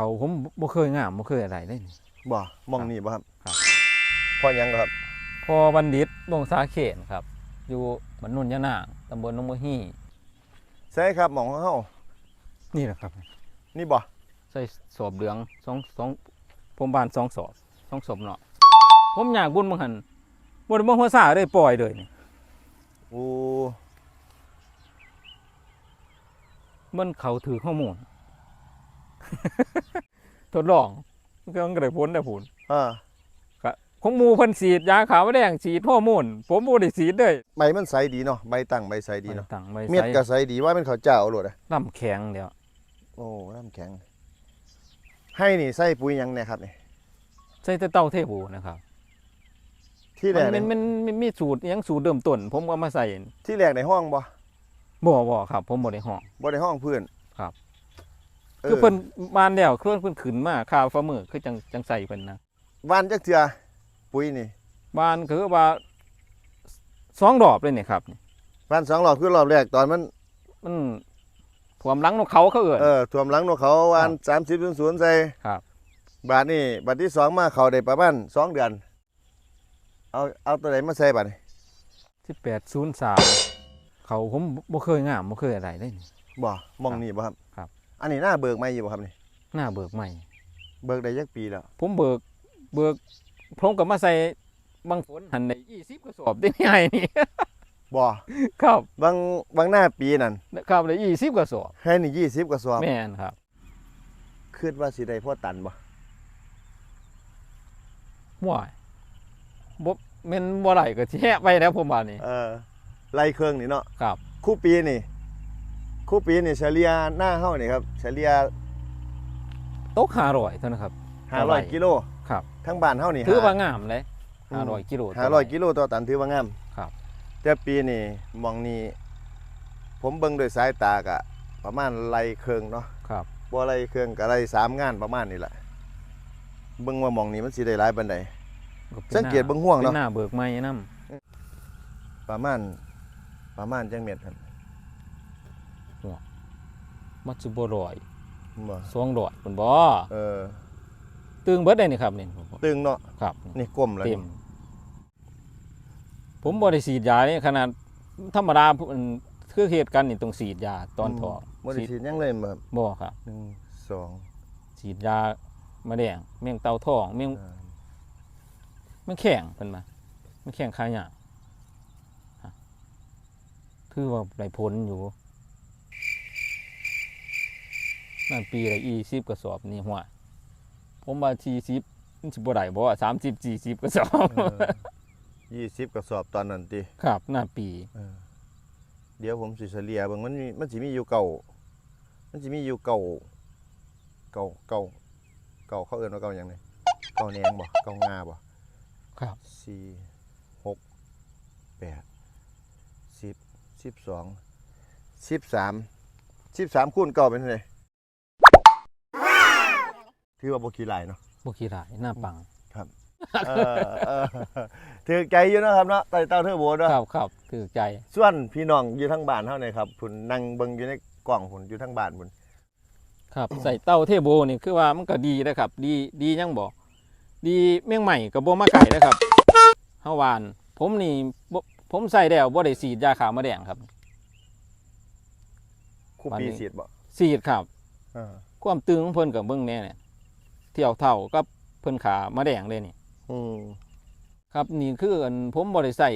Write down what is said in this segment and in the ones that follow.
เขาผมบ่เคยงามบ่เคยอะไรเลยนี่ บ่มองนี่บ่ครับครับ พ่อยังครับ พอบัณฑิตวงศาเขตครับ อยู่บ้านนุ่นยะนางตำบลหนองบัวฮี่ใช่ครับหมองของเฮานี่แหละครับ นี่บ่ใส่สอบเหลืองสองสองผมบานสองสอบสองสอบเนาะผมอยากบุญบังหันบ่ได้บ่หัวซาเลยปล่อยเลยนี่โอ้มันเขาถือข้อมูล ทดลองมันก็ได้ผลได้ผลอ่าของหมูเพิ่นฉีดยาขาวแดงฉีดฮอร์โมนผมบ่ได้ฉีดเลยใบมันใสดีเนาะใบตั้งใบใสดีเนาะตั้งใบเม็ดใส่ก็ใสดีว่าเป็นข้าวเจ้าเอาโลดอะลำแข็งเดียวโอ้น้ำแข็ง ให้นี่ใส่ปุ๋ยหยังเนี่ยครับนี่ใส่แต่เต้าเทบูนะครับ ที่แรมันกมันี่นมันมันมีสูตรอิหยังสูตรเริ่มต้น ผมก็เอามาใส่ที่แรกในห้องบ่บ่บ่ครับ ผมบ่ได้ห้องบ่ในห้องเพื่อนครับเออ คือเพิ่นบานแล้วเคลื่อนเพิ่นขึ้นมาข่าวฟ้ามือคือจังจังใส่เพิ่นนะวานจักเทื่อปุ๋ยนี่บานคือว่าสองดอกเลยนี่ครับนี่วานสองรอบคือรอบแรกตอนมันมันท่วมหลังนกเขาเขาเอิ้นเออท่วมหลังนกเขาวาน30 00ใส่ครับ บาทนี่บาทที่สองมาเขาได้ประมาณสองเดือน เอาเอาตัวไหนมาใส่บาทนี่1803เขาผมบ่เคยงามบ่เคยอะไรเลยนี่บ่มองนี่บ่ครับครับ อันนี้หน้าเบิกไม่อยู่บ่ครับนี่หน้าเบิกใหม่ เบิกได้ยักปีแล้วผมเบิกเบิกผมก็มาใส่บางฝนหันใน20กระสอบได้ไงนี่ บ่ครับบางบางหน้าปีนั่นครับได้20กระสอบให้นี่ยี่สิบกระสอบแม่นครับคิดว่าสิได้พ่อตันบ่ว้ายบ่แม่นบ่ไหลก็สิแฮะไปแล้วผมว่านี่เออไล่เครื่องนี่เนาะครับ คู่ปีนี่ คู่ปีนี่เฉลี่ยหน้าเฮานี่ครับเฉลี่ยตก500เท่านั้นครับ500กิโลครับ ทั้งบ้านเฮานี่ถือว่างามเลยอืม500กิโลต่อ500กิโลต่อตันถือว่างามครับ แต่ปีนี่มองนี่ผมเบิ่งด้วยสายตากะ ประมาณไล่เครื่องเนาะครับบ่ไรเครื่องกับไรสามงานประมาณนี้แหละเบิ่งว่าหมองนี้มันสิได้หลายปานใดก็ป็นสังเกตเบิ่งห่วงเป็เนาะนหน้าเบิกใหม่นํประมาณประมาณจังเม็ดครับ มันสิบ่ร้อยบ่200พุ่นบ่เออตึงเบิดได้นี่ครับนี่ตึงเนาะครับนี่ก้มแล้วเต็นี่มผมบ่ได้ฉีดยานี่ขนาดธรรมดาพุ่นคือเหตุการณ์นี่ต้องฉีดยาตอนท้องบ่ได้ฉีดหยังเลยบ่ครับบ่ครับหนึ่งสองฉีดยามาแดงแมงเต่าทองแมงสามแมงแข็งเพิ่นมาแมงแข็งขายหยาฮะถือว่าได้ผลอยู่ นั่นปีละ20กระสอบนี่หัวผมว่า40มันสิบ่ได้บ่ว่า30 40กระสอบเออยี่สิบกระสอบตอนนั้นติครับหน้าปีเออเดี๋ยวผมสิเฉลี่ยเบิ่งมันมีมันสิมีอยู่เก่า มันสิมีอยู่เก่า เก่าเก่าเก่าเขาเอิ้นว่าเก่าหยังไงเก่าแหนงบ่เก่างาบ่ครับสี่หกแปดสิบสิบสองสิบสามสิบสามคูณเก่าเป็นไง ถือว่าบกีหลายเนาะบ่ขี้หลายหน้าปังเออเออถือใจอยู่เนาะครับเนาะไต่เต้าเทอร์โบเนาะครับครับถือใจส่วนพี่น้องอยู่ทั้งบ้านเท่านี้ครับผุนนั่งเบิ่งอยู่ในกล่องผุนอยู่ทั้งบ้านผุนครับใส่เต้าเทโบนี่คือว่ามันก็ดีนะครับ ดีดียังบอกดีเมี่ยงใหม่กับบ่มาไก่นะครับเฮาวาน ผมนี่บ่ผมใส่แล้วบ่ได้ฉีดยาขาวมาแดงครับคู่วันปีนี้สีดบ่ฉีดครับเออความตึงของเพิ่นกับเบิ่งแน่เนี่ย เที่ยวเท่ากับเพิ่นขามาแดงเลยนี่อืมครับนี่คืออันผมบ่ได้ใส่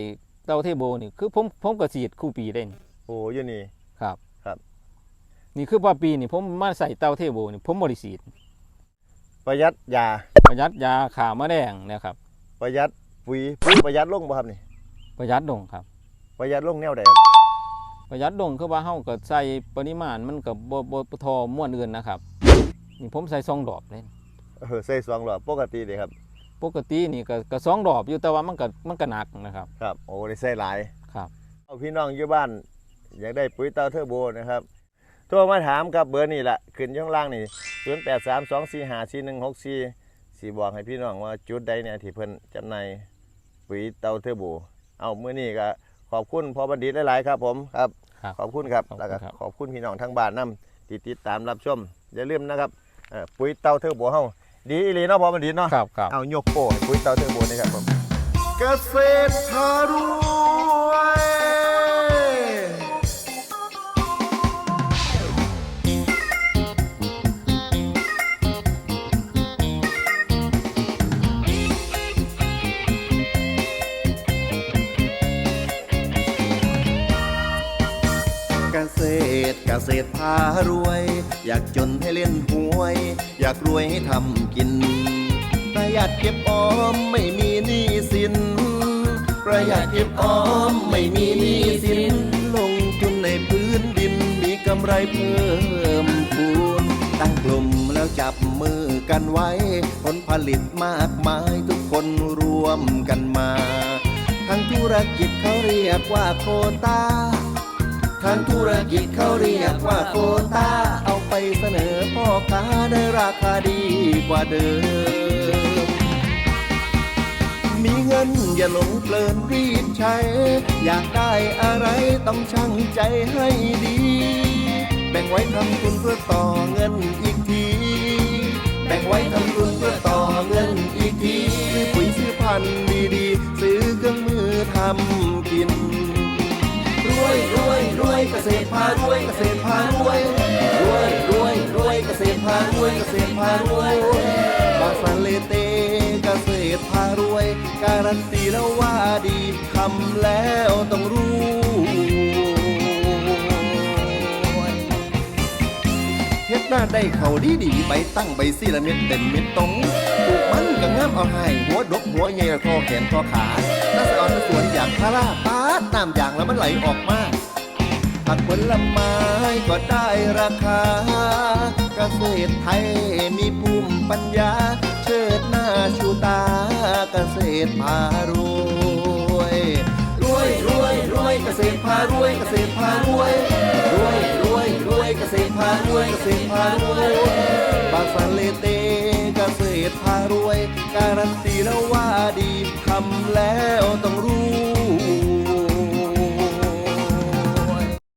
เต้าเทโบนี่คือผมผมก็ฉีดคู่ปีได้นี่โอ้อยนี่ ครับ ครับ นี่คือว่าปีนี่ผมมาใส่เต้าเทโบนี่ผมบ่ได้ฉีดประหยัดยา ประหยัดยาขาวมาแดงนะครับประหยัดปุ๋ยปุ๋ยประหยัดลงบ่ครับนี่ ประหยัดลงครับ ประหยัดลงแนวใดครับประหยัดลงคือว่าเฮาก็ใส่ปริมาณมันก็บ่บ่บ่ทอม่วนอื่นนะครับนี่ผมใส่ซองดอกเลย เออใส่สองหลอดปกติเลยครับ ปกตินี่ก็ก็ซองดอกอยู่แต่ว่ามันก็มันก็หนักนะครับ ครับโอ้ได้ใส่หลายครับเอาพี่น้องอยู่บ้าน อยากได้ปุ๋ยเตาเทอร์โบนะครับโทรมาถามกับเบอร์นี่แหละขึ้นอยู่ข้างล่างนี่ศูนย์แปดสามสองสี่ห้าสี่หนึ่งหกสี่สี่บอกให้พี่น้องว่าจุดใดเนี่ยที่เพิ่นจำหน่ายปุ๋ยเตาเทอร์โบ เอาเมื่อนี้ก็ขอบคุณพอบัณฑิตหลายๆครับ ผมครับ ครับ ขอบคุณครับขอบคุณแล้วก็ครับ ขอบคุณพี่น้องทั้งบ้านนํที่ติดตามรับชมอย่าลืมนะครับเออปุ๋ยเตาเทอร์โบเฮา ดีอีหลีเนาะพอมันดีเนาะครับครับ เอายกโป้ให้ปุ๋ยเตาเทอร์โบนี่ครับผม เกษตรพาร ษตรพารวย อยากจนให้เล่นหวย อยากรวยให้ทำกิน ประหยัดเก็บออมไม่มีหนี้สิน ประหยัดเก็บออมไม่มีหนี้สิน ลงทุนในพื้นดินมีกำไรเพิ่มพูน ตั้งกลุ่มแล้วจับมือกันไว้ ผลผลิตมากมายทุกคนรวมกันมา ทั้งธุรกิจเขาเรียกว่าโคตา ทางธุรกิจเขาเรียกว่าโควตาเอาไปเสนอพ่อค้าได้ราคาดีกว่าเดิม มีเงินอย่าหลงเพลินรีบใช้ อยากได้อะไรต้องชั่งใจให้ดี แบ่งไว้ทำทุนเพื่อต่อเงินอีกที แบ่งไว้ทำทุนเพื่อต่อเงินอีกทีซื้อปุ๋ยซื้อพันธุ์ดีๆ ซื้อเครื่องมือทำกิน เกษตรพารวยเกษตรพารวยรวยรวยรวยเกษตรพารวยเกษตรพารวยบาสันเลเตเกษตรพารวย การันตีแล้วว่าดีทำแล้วต้องรู้เฮ็ดหน้าได้เขาดีดีใบตั้งใบซี่ละเม็ดเต็มเม็ดตรงปลูกมันก็งามเอาให้หัวดกหัวใหญ่ทอแขนทอขาน้าสะออนสวนอย่างพาราปาดน้ำอย่างแล้วมันไหลออกมา ผักผลไม้ก็ได้ราคา เกษตรไทยมีภูมิปัญญา เชิดหน้าชูตาเกษตรพารวยรวยรวยรวยเกษตรพารวยเกษตรพารวยรวยรวยรวยเกษตรพารวยเกษตรพารวยบางสันเลเตเกษตรพารวย การันตีแล้วว่าดีทำแล้วต้องรู้